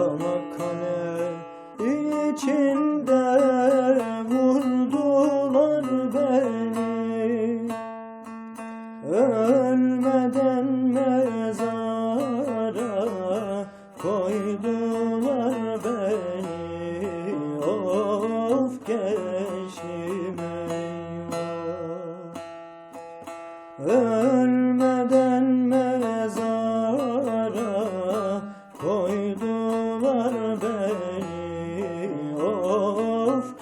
Çanakkale içinde vurdular beni. Ölmeden mezara koydular beni. Of gençime Ölmeden mezara koydular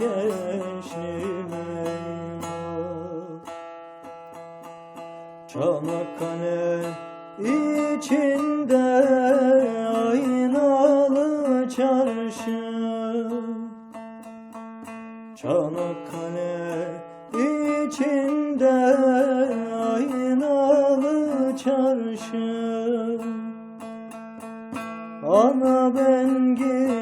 Eyvah Çanakkale içinde aynalı çarşı. Çanakkale içinde aynalı çarşı. Ana ben gidiyorum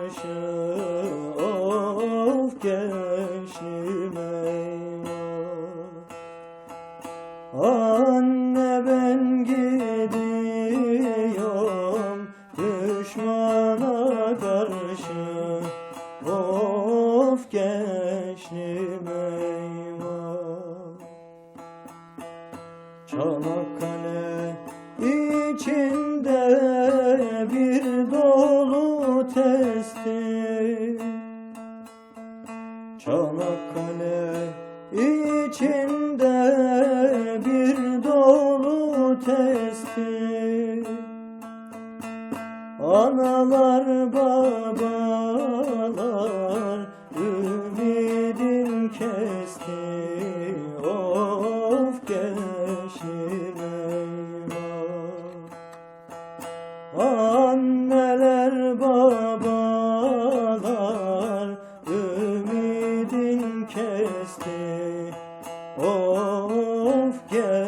karşı Of gençliğim eyvah Anne ben gidiyorum düşmana karşı. Of gençliğim eyvah. Çanakkale içinde Çanakkale içinde bir dolu testi. Analar babalar ümidin kesti. Of gençliğim eyvah ümidin kesti Of gençliğim